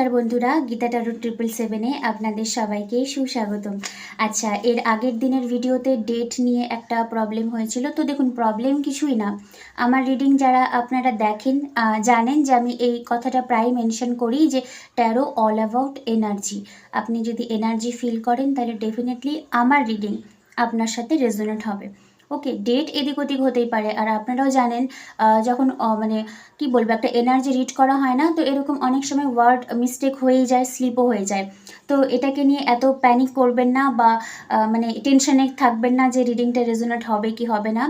নমস্কার বন্ধুরা, Gita tarot triple সেভেনে আপনাদের সবাইকে সুস্বাগতম। আচ্ছা এর আগের দিনের ভিডিওতে ডেট নিয়ে একটা প্রবলেম হয়েছিল, তো দেখুন প্রবলেম কিছুই না। আমার রিডিং যারা আপনারা দেখেন জানেন যে আমি এই কথাটা প্রায় মেনশন করি যে ট্যারো অল অ্যাবাউট এনার্জি আপনি যদি এনার্জি ফিল করেন, তাহলে ডেফিনেটলি আমার রিডিং আপনার সাথে রেজোনেট হবে। ওকে ডেট এদিক ওদিক হতেই পারে। আর আপনারাও জানেন যখন মানে কি বলব, একটা এনার্জি রিড করা হয় না, তো এরকম অনেক সময় ওয়ার্ড মিস্টেক হয়েই যায় স্লিপও হয়ে যায়। তো এটাকে নিয়ে এত প্যানিক করবেন না বা মানে টেনশনে থাকবেন না যে রিডিংটা রেজোনেট হবে কি হবে না।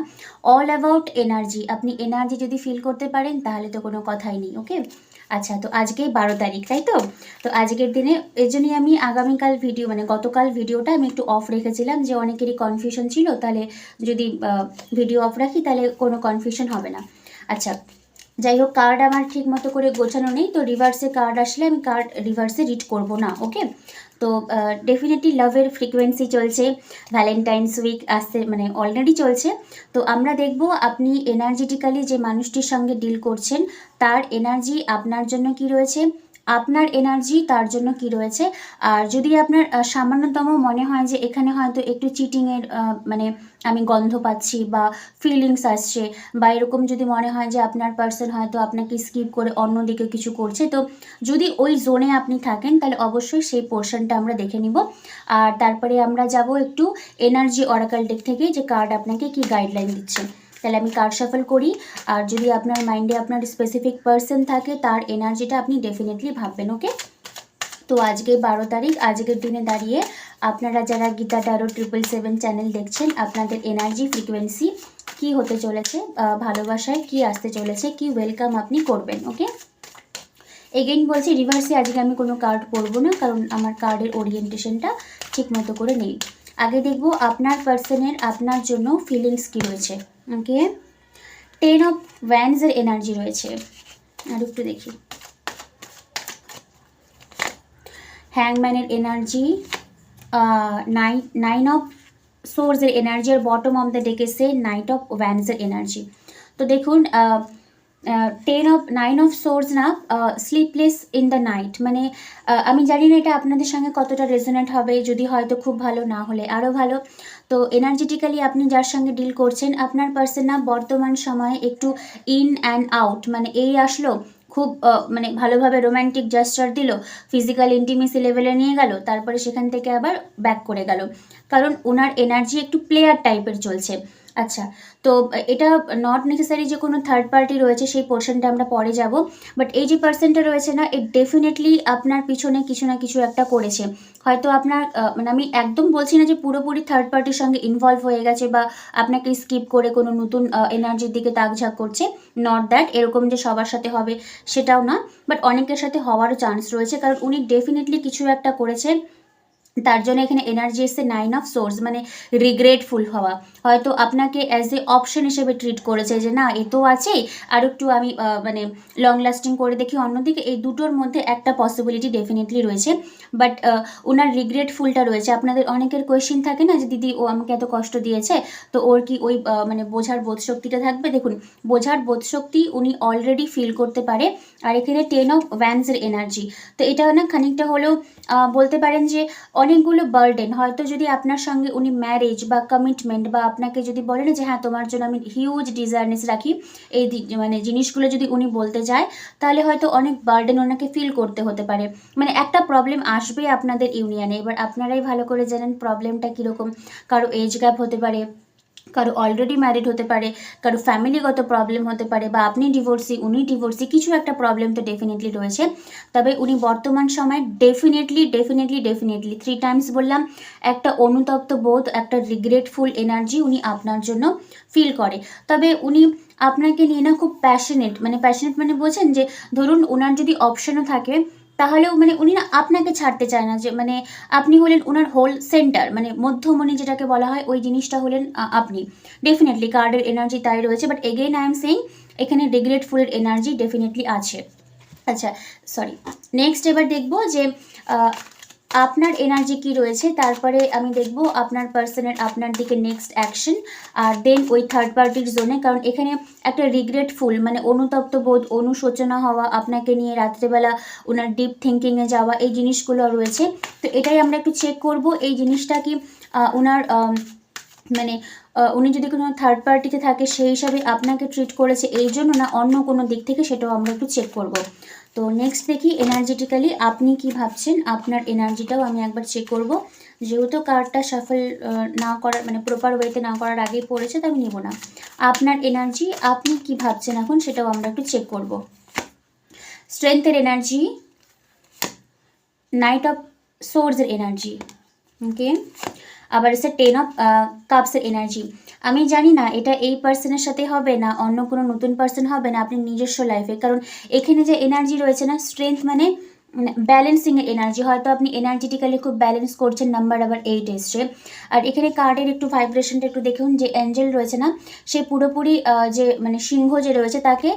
অল অ্যাবাউট এনার্জি আপনি এনার্জি যদি ফিল করতে পারেন, তাহলে তো কোনো কথাই নেই ওকে আচ্ছা তো আজকে বারো তারিখ, তাই তো? তো আজকের দিনে এর জন্যই আমি আগামীকাল ভিডিও মানে গতকাল ভিডিওটা আমি একটু অফ রেখেছিলাম যে অনেকেরই কনফিউশন ছিল, তাহলে যদি ভিডিও অফ রাখি, তাহলে কোনো কনফিউশন হবে না। আচ্ছা যাই হোক কার্ড আমার ঠিক মতো করে গোছানো নেই, তো রিভার্সে কার্ড আসলে আমি কার্ড রিভার্সে রিড করব না ওকে তো ডেফিনেটলি লাভের ফ্রিকোয়েন্সি চলছে ভ্যালেন্টাইন্স উইক আসতে মানে অলরেডি চলছে। তো আমরা দেখব আপনি এনার্জেটিক্যালি যে মানুষটির সঙ্গে ডিল করছেন, তার এনার্জি আপনার জন্য কি রয়েছে? আপনার এনার্জি তার জন্য কি রয়েছে? আর যদি আপনার সামান্যতম মনে হয় যে এখানে হয়তো একটু চিটিংয়ের মানে আমি গন্ধ পাচ্ছি বা ফিলিংস আসছে বা এরকম যদি মনে হয় যে আপনার পার্সন হয়তো আপনাকে স্কিপ করে অন্যদিকে কিছু করছে, তো যদি ওই জোনে আপনি থাকেন, তাহলে অবশ্যই সেই পোর্শনটা আমরা দেখে নিব। আর তারপরে আমরা যাব একটু এনার্জি অরাকাল ডেক থেকে যে কার্ড আপনাকে কি গাইডলাইন দিচ্ছে। তাহলে আমি কার্ড শাফল করি। আর যদি আপনার মাইন্ডে আপনার স্পেসিফিক পার্সন থাকে, তার এনার্জিটা আপনি ডেফিনেটলি ভাববেন ওকে তো আজকে বারো তারিখ, আজকের দিনে দাঁড়িয়ে আপনারা যারা Gita tarot triple seven channel দেখছেন, আপনাদের এনার্জি ফ্রিকোয়েন্সি কি হতে চলেছে ভালোবাসায় কি আসতে চলেছে, কি ওয়েলকাম আপনি করবেন ওকে এগেইন বলছি রিভার্সে আজকে আমি কোনো কার্ড পরবো না, কারণ আমার কার্ডের ওরিয়েন্টেশনটা ঠিক মতো করে নেই। আগে দেখব আপনার পার্সনের আপনার জন্য ফিলিংস কি রয়েছে। ওকে টেন অফ ওয়ান্ডসের এনার্জি রয়েছে। আর একটু দেখি। হ্যাংম্যানের এনার্জি নাইন নাইন অফ সোর্সের এনার্জি আর বটম অফ দ্য ডেকে সে নাইট অফ ওয়ান্ডসের এনার্জি তো দেখুন ten of nine of source না স্লিপলেস ইন দ্য নাইট মানে আমি জানি না এটা আপনাদের সঙ্গে কতটা রেজোনেট হবে, যদি হয়তো খুব ভালো, না হলে আরও ভালো। তো এনার্জেটিক্যালি আপনি যার সঙ্গে ডিল করছেন, আপনার পার্সন না বর্তমান সময়ে একটু ইন অ্যান্ড আউট মানে এই আসলো, খুব মানে ভালোভাবে রোম্যান্টিক জাস্টার দিল ফিজিক্যাল ইন্টিমেসি লেভেলে নিয়ে গেল, তারপরে সেখান থেকে আবার ব্যাক করে গেল। কারণ ওনার এনার্জি একটু প্লেয়ার টাইপের চলছে। আচ্ছা তো এটা নট নেসেসারি যে কোনো থার্ড পার্টি রয়েছে, সেই পোর্শনটা আমরা পরে যাব। বাট এই যে পার্সনটা রয়েছে না এ ডেফিনেটলি আপনার পিছনে কিছু না কিছু একটা করেছে। হয়তো আপনার মানে আমি একদম বলছি না যে পুরোপুরি থার্ড পার্টির সঙ্গে ইনভলভ হয়ে গেছে বা আপনাকে স্কিপ করে কোনো নতুন এনার্জির দিকে তাকঝাক করছে। নট দ্যাট এরকম যে সবার সাথে হবে সেটাও না। বাট অনেকের সাথে হওয়ারও চান্স রয়েছে। কারণ উনি ডেফিনেটলি কিছু একটা করেছে তার জন্য এখানে এনার্জি এসছে নাইন অফ সোর্স মানে রিগ্রেটফুল হওয়া। হয়তো আপনাকে অ্যাজ এ অপশন হিসেবে ট্রিট করেছে যে, না, এ তো আছেই। আর একটু আমি মানে লং লাস্টিং করে দেখি। অন্যদিকে এই দুটোর মধ্যে একটা পসিবিলিটি ডেফিনেটলি রয়েছে। বাট ওনার রিগ্রেটফুলটা রয়েছে। আপনাদের অনেকের কোয়েশ্চেন থাকে না যে, দিদি, ও আমাকে এত কষ্ট দিয়েছে। তো ওর কি ওই মানে বোঝার বোধ শক্তিটা থাকবে? দেখুন, বোঝার বোধ শক্তি উনি অলরেডি ফিল করতে পারে। আর এখানে টেন অফ ভ্যান্সের এনার্জি তো এটা না খানিকটা হলেও বলতে পারেন যে অনেকগুলো বার্ডেন হয়তো যদি আপনার সঙ্গে উনি ম্যারেজ বা কমিটমেন্ট বা আপনাকে যদি বলেন যে হ্যাঁ তোমার জন্য আমি হিউজ ডিজায়ারনেস রাখি। এই মানে জিনিসগুলো যদি উনি বলতে যায়, তাহলে হয়তো অনেক বার্ডেন ওনাকে ফিল করতে হতে পারে। মানে একটা প্রবলেম আসবে আপনাদের ইউনিয়নে এবার আপনারাই ভালো করে জানেন প্রবলেমটা কীরকম। কারও এজ গ্যাপ হতে পারে। কারও অলরেডি ম্যারিড হতে পারে, কারও ফ্যামিলিগত প্রবলেম হতে পারে বা আপনি ডিভোর্সি উনি ডিভোর্সি কিছু একটা প্রবলেম তো ডেফিনেটলি রয়েছে। তবে উনি বর্তমান সময়ে definitely definitely definitely three times বললাম, একটা অনুতপ্ত বোধ, একটা রিগ্রেটফুল এনার্জি উনি আপনার জন্য ফিল করে। তবে উনি আপনাকে নিয়ে না খুব প্যাশনেট মানে প্যাশনেট মানে বোঝেন যে, ধরুন ওনার যদি অপশনও থাকে তাহলেও মানে উনি না আপনাকে ছাড়তে চায় না যে মানে আপনি হলেন ওনার হোল সেন্টার মানে মধ্যমণি যেটাকে বলা হয়, ওই জিনিসটা হলেন আপনি। ডেফিনেটলি কার্ডের এনার্জি তাই রয়েছে but again I am saying এখানে রিগ্রেটফুলের এনার্জি ডেফিনেটলি আছে। আচ্ছা সরি নেক্সট এবার দেখব যে আপনার এনার্জি কি রয়েছে? তারপরে আমি দেখব আপনার পার্সনের আপনার দিকে নেক্সট অ্যাকশন আর দেন ওই থার্ড পার্টির জোনে কারণ এখানে একটা রিগ্রেটফুল মানে অনুতপ্ত বোধ, অনুশোচনা হওয়া, আপনাকে নিয়ে রাত্রেবেলা ওনার ডিপ থিঙ্কিংয়ে যাওয়া, এই জিনিসগুলো রয়েছে। তো এটাই আমরা একটু চেক করব। এই জিনিসটা কি ওনার মানে উনি যদি কোনো থার্ড পার্টিতে থাকে, সেই হিসাবে আপনাকে ট্রিট করেছে, এই জন্য না অন্য কোনো দিক থেকে সেটাও আমরা একটু চেক করব। তো নেক্সট দেখি এনার্জেটিক্যালি আপনি কি ভাবছেন? আপনার এনার্জিটাও আমি একবার চেক করব। যেহেতু কার্ডটা সাফল না করার মানে প্রপার ওয়েতে না করার আগেই পড়েছে, তো আমি নেব না। আপনার এনার্জি আপনি কি ভাবছেন এখন? সেটাও আমরা একটু চেক করব। স্ট্রেংথের এনার্জি নাইট অফ সোর্সের এনার্জি ওকে আবার আছে টেন অফ কাপসের এনার্জি আমি জানি না এটা এই পার্সনের সাথে হবে না অন্য কোনো নতুন পার্সন হবে না, আপনি নিজস্ব লাইফে কারণ এখানে যে এনার্জি রয়েছে না স্ট্রেংথ মানে ব্যালেন্সিংয়ের এনার্জি হয়তো আপনি এনার্জেটিক্যালি খুব ব্যালেন্স করছেন নাম্বার আবার এইট এসছে। আর এখানে কার্ডের একটু ভাইব্রেশনটা একটু দেখুন, যে অ্যাঞ্জেল রয়েছে না, সে পুরোপুরি যে মানে সিংহ যে রয়েছে, তাকে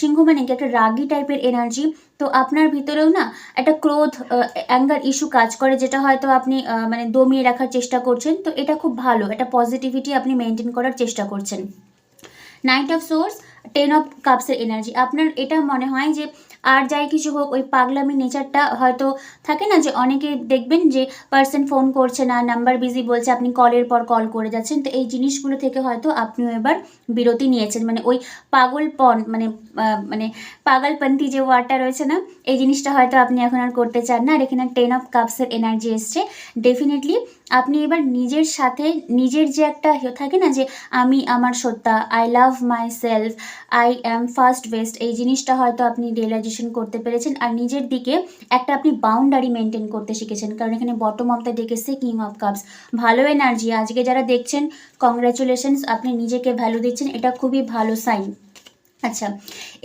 সিংহ মানে কি, একটা রাগি টাইপের এনার্জি তো আপনার ভিতরেও না একটা ক্রোধ অ্যাঙ্গার ইস্যু কাজ করে, যেটা হয়তো আপনি মানে দমিয়ে রাখার চেষ্টা করছেন। তো এটা খুব ভালো, একটা পজিটিভিটি আপনি মেনটেন করার চেষ্টা করছেন। Knight of source ten of কাপসের energy আপনার এটা মনে হয় যে, আর যাই কিছু হোক, ওই পাগলামি নেচারটা হয়তো থাকে না যে, অনেকে দেখবেন যে পার্সন ফোন করছে না নাম্বার বিজি বলছে, আপনি কলের পর কল করে যাচ্ছেন। তো এই জিনিসগুলো থেকে হয়তো আপনিও এবার বিরতি নিয়েছেন। মানে ওই পাগলপন মানে মানে পাগলপন্থী যে ওয়ার্ডটা রয়েছে না, এই জিনিসটা হয়তো আপনি এখন আর করতে চান না। আর এখানে টেন অফ কাপসের এনার্জি এসছে। ডেফিনেটলি আপনি এবার নিজের সাথে, নিজের যে একটা থাকে না যে, আমি আমার সত্তা I love myself I am first best এই জিনিসটা হয়তো আপনি রিয়েলাইজেশন করতে পেরেছেন। আর নিজের দিকে একটা আপনি বাউন্ডারি মেনটেন করতে শিখেছেন। কারণ এখানে বটম অফ দ্য ডেকেছে কিং অফ কাপস ভালো এনার্জি আজকে যারা দেখছেন কংগ্রাচুলেশনস আপনি নিজেকে ভ্যালু দিচ্ছেন। এটা খুবই ভালো সাইন আচ্ছা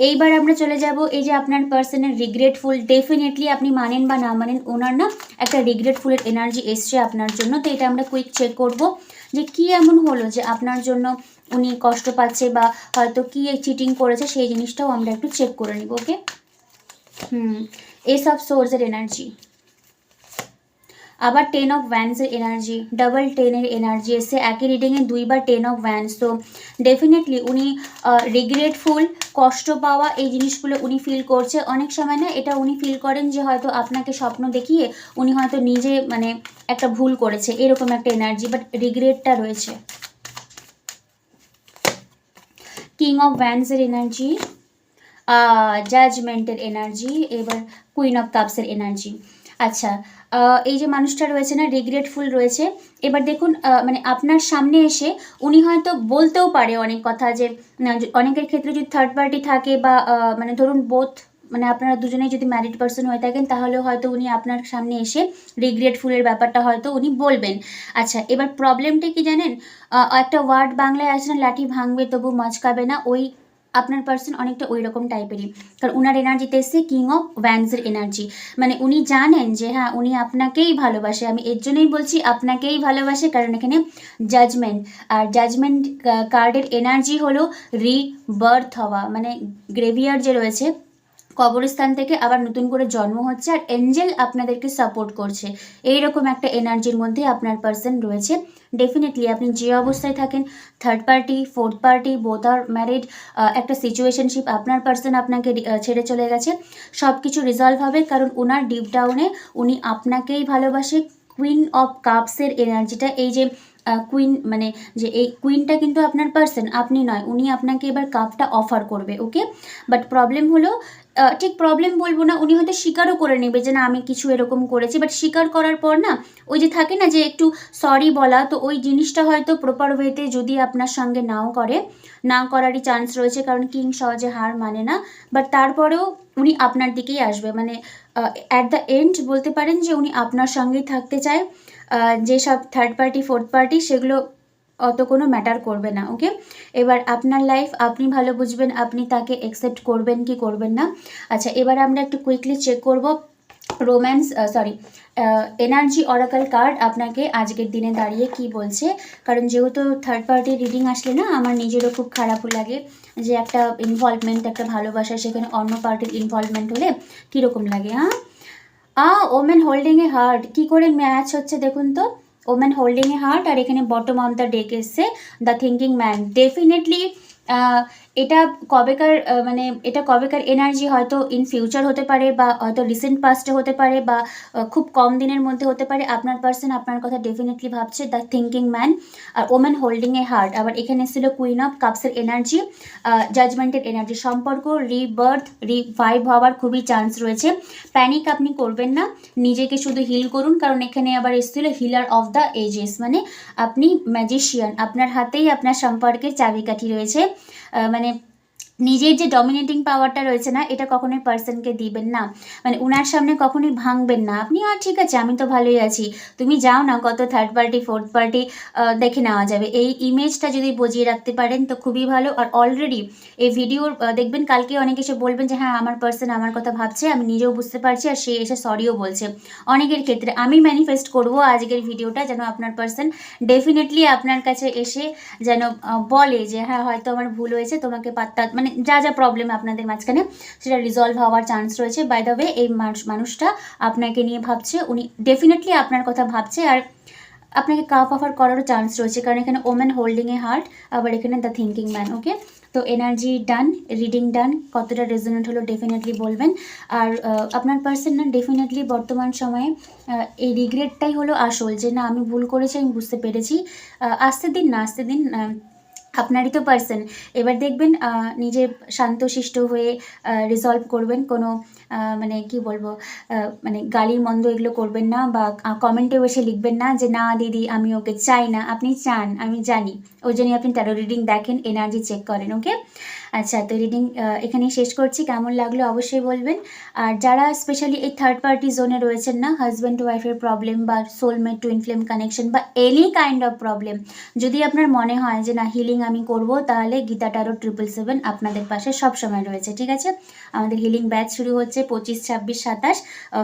এইবার আমরা চলে যাব এই যে আপনার পার্সনের রিগ্রেটফুল ডেফিনেটলি আপনি মানেন বা না মানেন, ওনার না একটা রিগ্রেটফুলের এনার্জি এসছে আপনার জন্য। তো এটা আমরা কুইক চেক করব যে কি এমন হলো যে আপনার জন্য উনি কষ্ট পাচ্ছে বা হয়তো কি চিটিং করেছে, সেই জিনিসটাও আমরা একটু চেক করে নিব ওকে হুম, এসব সোর্সের এনার্জি আবার টেন অফ ভ্যান্সের এনার্জি ডাবল টেনের এনার্জি এসে একই রিডিংয়ে দুইবার টেন অফ ভ্যান্স তো ডেফিনেটলি উনি রিগ্রেটফুল কষ্ট পাওয়া এই জিনিসগুলো উনি ফিল করছে। অনেক সময় না এটা উনি ফিল করেন যে হয়তো আপনাকে স্বপ্ন দেখিয়ে উনি হয়তো নিজে মানে একটা ভুল করেছে, এরকম একটা এনার্জি বাট রিগ্রেটটা রয়েছে। কিং অফ ভ্যান্সের এনার্জি জাজমেন্টের এনার্জি এবার কুইন অফ কাপসের এনার্জি আচ্ছা এই যে মানুষটা রয়েছে না রিগ্রেটফুল রয়েছে। এবার দেখুন মানে আপনার সামনে এসে উনি হয়তো বলতেও পারে অনেক কথা যে অনেকের ক্ষেত্রে যদি থার্ড পার্টি থাকে বা মানে ধরুন বোথ মানে আপনারা দুজনেই যদি ম্যারিড পার্সন হয়ে থাকেন তাহলে হয়তো উনি আপনার সামনে এসে রিগ্রেটফুলের ব্যাপারটা হয়তো উনি বলবেন। আচ্ছা এবার প্রবলেমটা কি জানেন? একটা ওয়ার্ড বাংলায় আছে না, লাঠি ভাঙবে তবু মচকাবে না, ওই আপনার পার্সন অনেকটা ওই রকম টাইপেরই কারণ ওনার এনার্জিতে এসছে কিং অফ ভ্যান্সের এনার্জি মানে উনি জানেন যে হ্যাঁ উনি আপনাকেই ভালোবাসে। আমি এর জন্যই বলছি, আপনাকেই ভালোবাসে, কারণ এখানে জাজমেন্ট আর জাজমেন্ট কার্ডের এনার্জি হলো রিবার্থ হওয়া। মানে গ্রেভিয়ার যে রয়েছে কবরস্থান থেকে আবার নতুন করে জন্ম হচ্ছে আর এঞ্জেল আপনাদেরকে সাপোর্ট করছে। এই রকম একটা এনার্জির মধ্যে আপনার পার্সন রয়েছে। ডেফিনেটলি আপনি যে অবস্থায় থাকেন third party fourth party both আর ম্যারিড একটা সিচুয়েশনশিপ আপনার পার্সন আপনাকে ছেড়ে চলে গেছে। সব কিছু রিজলভ হবে কারণ ওনার ডিপ ডাউনে উনি আপনাকেই ভালোবাসে। কুইন অফ কাপসের এনার্জিটা এই যে কুইন মানে যে এই কুইনটা কিন্তু আপনার পার্সন আপনি নয়, উনি আপনাকে এবার কাপটা অফার করবে ওকে বাট প্রবলেম হলো ঠিক প্রবলেম বলব না, উনি হয়তো স্বীকারও করে নেবে যে না, আমি কিছু এরকম করেছি বাট স্বীকার করার পর না, ওই যে থাকে না যে একটু সরি বলা, তো ওই জিনিসটা হয়তো প্রপার ওয়েতে যদি আপনার সঙ্গে নাও করে, না করারই চান্স রয়েছে, কারণ কিং সহজে হার মানে না বাট তারপরেও উনি আপনার দিকেই আসবে মানে অ্যাট দ্য এন্ড বলতে পারেন যে উনি আপনার সঙ্গেই থাকতে চায় যেসব থার্ড পার্টি ফোর্থ পার্টি সেগুলো অত কোনো ম্যাটার করবে না ওকে এবার আপনার লাইফ আপনি ভালো বুঝবেন, আপনি তাকে অ্যাকসেপ্ট করবেন কি করবেন না। আচ্ছা এবার আমরা একটু কুইকলি চেক করব romance sorry energy oracle card আপনাকে আজকের দিনে দাঁড়িয়ে কি বলছে। কারণ যেহেতু থার্ড পার্টি রিডিং আসলে না, আমার নিজেরও খুব খারাপও লাগে যে একটা ইনভলভমেন্ট একটা ভালোবাসা, সেখানে অন্য পার্টির ইনভলভমেন্ট হলে কীরকম লাগে হ্যাঁ a women holding a heart কি করে ম্যাচ হচ্ছে দেখুন তো? ওমেন হোল্ডিং এ হার্ট আর এখানে বটম অফ দ্য ডেক এসছে দ্য থিঙ্কিং ম্যান ডেফিনেটলি এটা কবেকার মানে এটা কবেকার এনার্জি হয়তো ইন ফিউচার হতে পারে বা হয়তো রিসেন্ট পাস্টে হতে পারে বা খুব কম দিনের মধ্যে হতে পারে। আপনার পার্সন আপনার কথা ডেফিনেটলি ভাবছে দ্য থিঙ্কিং ম্যান আর ওমেন হোল্ডিং এ হার্ট আবার এখানে ছিল কুইন অফ কাপসের এনার্জি জাজমেন্টের এনার্জি সম্পর্ক রিবার্থ রিভাইভ হওয়ার খুবই চান্স রয়েছে। প্যানিক আপনি করবেন না। নিজেকে শুধু হিল করুন। কারণ এখানে আবার এসেছিল হিলার অফ দ্য এজেস মানে আপনি ম্যাজিশিয়ান আপনার হাতেই আপনার সম্পর্কের চাবিকাঠি রয়েছে। মানে নিজের যে ডমিনেটিং পাওয়ারটা রয়েছে না, এটা কখনোই পার্সনকে দিবেন না। মানে উনার সামনে কখনোই ভাঙবেন না। আপনি আর ঠিক আছে, আমি তো ভালোই আছি। তুমি যাও না, কত থার্ড পার্টি ফোর্থ পার্টি দেখে নেওয়া যাবে। এই ইমেজটা যদি বজিয়ে রাখতে পারেন, তো খুবই ভালো। আর অলরেডি এই ভিডিওর দেখবেন, কালকে অনেকে এসে বলবেন যে হ্যাঁ আমার পার্সন আমার কথা ভাবছে, আমি নিজেও বুঝতে পারছি, আর সে এসে সরিও বলছে। অনেকের ক্ষেত্রে আমি ম্যানিফেস্ট করব আজকের ভিডিওটা যেন আপনার পার্সন ডেফিনেটলি আপনার কাছে এসে যেন বলে যে হ্যাঁ হয়তো আমার ভুল হয়েছে, তোমাকে পাত্তা মানে যা যা প্রবলেম আপনাদের মাঝখানে, সেটা রিজলভ হওয়ার চান্স রয়েছে। বাই দ্য ওয়ে এই মানুষ, মানুষটা আপনাকে নিয়ে ভাবছে, উনি ডেফিনেটলি আপনার কথা ভাবছে আর আপনাকে কাপ অফার করারও চান্স রয়েছে। কারণ এখানে ওমেন হোল্ডিং এ হার্ট আবার এখানে দ্য থিঙ্কিং ম্যান ওকে তো এনার্জি ডান রিডিং ডান কতটা রেজোনেট হলো ডেফিনেটলি বলবেন। আর আপনার পার্সন না ডেফিনেটলি বর্তমান সময়ে এই রিগ্রেটটাই হলো আসল যে না, আমি ভুল করেছি, আমি বুঝতে পেরেছি। আসতে দিন না, আসতে দিন আপনারই তো পার্সন এবার দেখবেন নিজে শান্তশিষ্ট হয়ে রিজলভ করবেন কোনো মানে কি বলব মানে গালি মন্দ এগুলো করবেন না বা কমেন্টে বসে লিখবেন না যে, না দিদি, আমি ওকে চাই না। আপনি চান, আমি জানি। ওই জন্যই আপনি ট্যারো রিডিং দেখেন এনার্জি চেক করেন ওকে আচ্ছা তো রিডিং এখানেই শেষ করছি। কেমন লাগল অবশ্যই বলবেন। আর যারা স্পেশালি এই থার্ড পার্টি জোনে রয়েছেন না হাজব্যান্ড ওয়াইফের প্রবলেম বা সোলমেট টুইন ফ্লেম কানেকশন বা এনি কাইন্ড অফ প্রবলেম যদি আপনার মনে হয় যে, না হিলিং আমি করব, তাহলে গীতা টারো ট্রিপল সেভেন আপনাদের পাশে সব সময় রয়েছে, ঠিক আছে? আমাদের হিলিং ব্যাচ শুরু হচ্ছে পঁচিশ, ছাব্বিশ, সাতাশ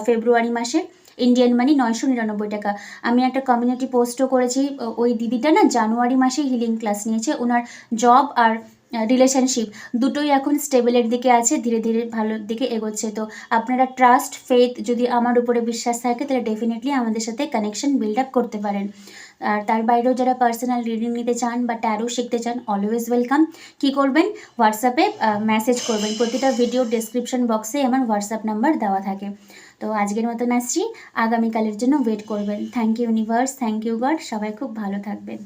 ফেব্রুয়ারি মাসে ইন্ডিয়ান মানি নয়শো নিরানব্বই টাকা। আমি একটা কমিউনিটি পোস্টও করেছি ওই দিদিটা না জানুয়ারি মাসে হিলিং ক্লাস নিয়েছে ওনার জব আর রিলেশনশিপ দুটোই এখন স্টেবলের দিকে আছে, ধীরে ধীরে ভালোর দিকে এগোচ্ছে। তো আপনারা ট্রাস্ট ফেথ যদি আমার উপরে বিশ্বাস থাকে, তাহলে ডেফিনেটলি আমাদের সাথে কানেকশন বিল্ড আপ করতে পারেন। আর তার বাইরেও যারা পার্সোনাল রিডিং নিতে চান বা ট্যারো শিখতে চান অলওয়েজ ওয়েলকাম কি করবেন? হোয়াটসঅ্যাপে মেসেজ করবেন। প্রতিটা ভিডিও ডেসক্রিপশন বক্সে আমার হোয়াটসঅ্যাপ নাম্বার দেওয়া থাকে। তো আজকের মতন আসছি। আগামীকালের জন্য ওয়েট করবেন। Thank you universe thank you God সবাই খুব ভালো থাকবেন।